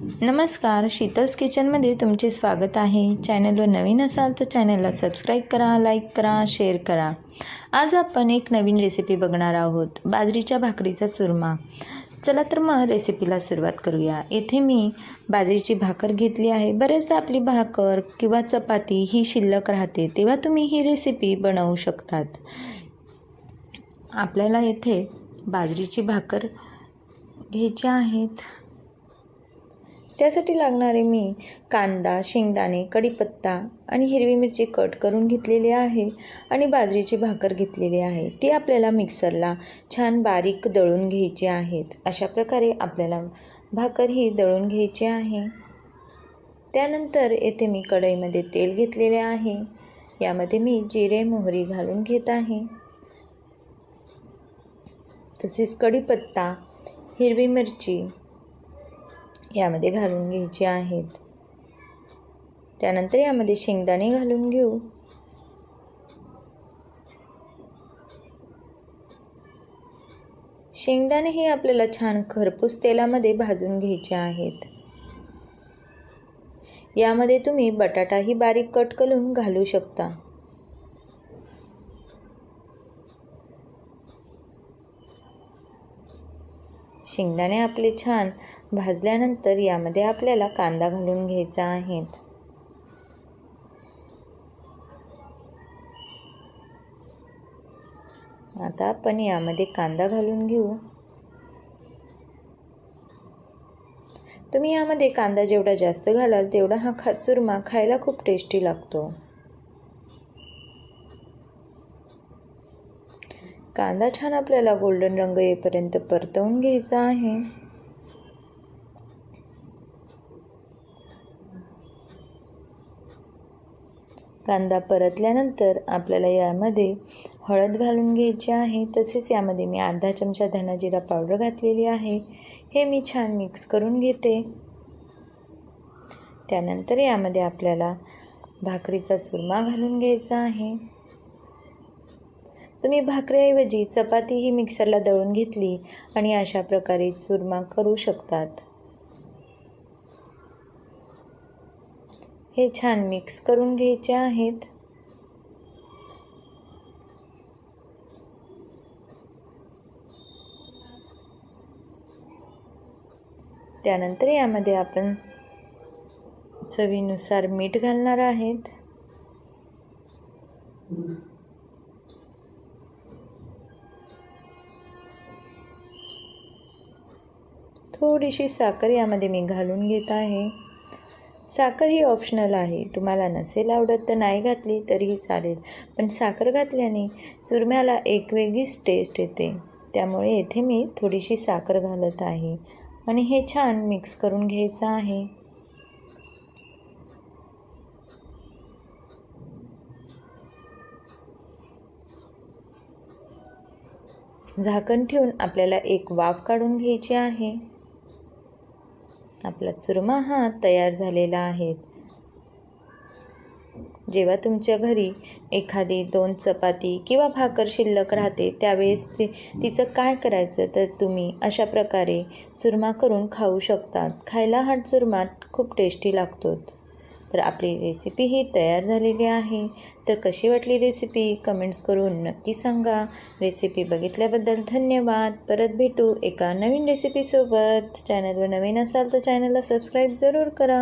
नमस्कार शीतल्स किचनमध्ये तुमचे स्वागत आहे. चॅनलवर नवीन असाल तर चॅनलला सबस्क्राईब करा लाईक करा शेअर करा. आज आपण एक नवीन रेसिपी बघणार आहोत. बाजरीच्या भाकरीचा चुरमा. चला तर मग रेसिपीला सुरुवात करूया. येथे मी बाजरीची भाकर घेतली आहे. बरेचदा आपली भाकर किंवा चपाती ही शिल्लक राहते तेव्हा तुम्ही ही रेसिपी बनवू शकतात. आपल्याला येथे बाजरीची भाकर घ्यायची आहेत. त्यासाठी लागणारे मी कांदा शेंगदाणे कढीपत्ता आणि हिरवी मिरची कट करून घेतलेली आहे आणि बाजरीची भाकर घेतलेली आहे. ती आपल्याला मिक्सरला छान बारीक दळून घ्यायची आहेत. अशा प्रकारे आपल्याला भाकर ही दळून घ्यायची आहे. त्यानंतर येथे मी कढईमध्ये तेल घेतलेले आहे. यामध्ये मी जिरे मोहरी घालून घेत आहे. तसेच कढीपत्ता हिरवी मिरची यामध्ये घालून घ्यायचे आहेत. त्यानंतर यामध्ये शेंगदाणे घालून घेऊ. शेंगदाणे हे आपल्याला छान खरपूस तेलामध्ये भाजून घ्यायचे आहेत. यामध्ये तुम्ही बटाटाही बारीक कट करून घालू शकता. शेंगदाणे आपले छान भाजल्यानंतर यामध्ये आपल्याला कांदा घालून घ्यायचा आहेत आता आपण यामध्ये कांदा घालून घेऊ. तुम्ही यामध्ये कांदा जेवढा जास्त घालाल तेवढा हा खा चुरमा खायला खूप टेस्टी लागतो. कांदा छान आपल्याला गोल्डन रंग येईपर्यंत परतवून घ्यायचा आहे. कांदा परतल्यानंतर आपल्याला यामध्ये हळद घालून घ्यायची आहे. तसेच यामध्ये मी अर्धा चमचा धनाजिरा पावडर घातलेली आहे. हे मी छान मिक्स करून घेते. त्यानंतर यामध्ये आपल्याला भाकरीचा चुरमा घालून घ्यायचा आहे. तुम्ही भाकरीऐवजी चपाती ही मिक्सरला दळून घेतली आणि अशा प्रकारे चुरमा करू शकतात. हे छान मिक्स करून घ्यायचे आहेत. त्यानंतर यामध्ये आपण चवीनुसार मीठ घालणार आहेत. थोडीशी साखर यामध्ये मी घालून घेत आहे. साखर ही ऑप्शनल आहे. तुम्हाला नसेल आवडत तर नाही घातली तरीही चालेल. पण साखर घातल्याने चुरम्याला एक वेगळीच टेस्ट येते. त्यामुळे येथे मी थोडीशी साखर घालत आहे. आणि हे छान मिक्स करून घ्यायचं आहे. झाकण ठेवून आपल्याला एक वाफ काढून घ्यायची आहे. आपला चुरमा हा तयार झालेला आहे. जेव्हा तुमच्या घरी एखादी दोन चपाती किंवा भाकर शिल्लक राहते त्यावेळेस ती तिचं काय करायचं? तर तुम्ही अशा प्रकारे चुरमा करून खाऊ शकतात. खायला हा चुरमा खूप टेस्टी लागतो. तर आपली रेसिपी ही तयार झालेली आहे. तर कशी वाटली रेसिपी कमेंट्स करून नक्की सांगा. रेसिपी बघितल्याबद्दल धन्यवाद. परत भेटू एका नवीन रेसिपीसोबत चॅनलवर नवीन असाल तर चॅनलला सबस्क्राईब जरूर करा.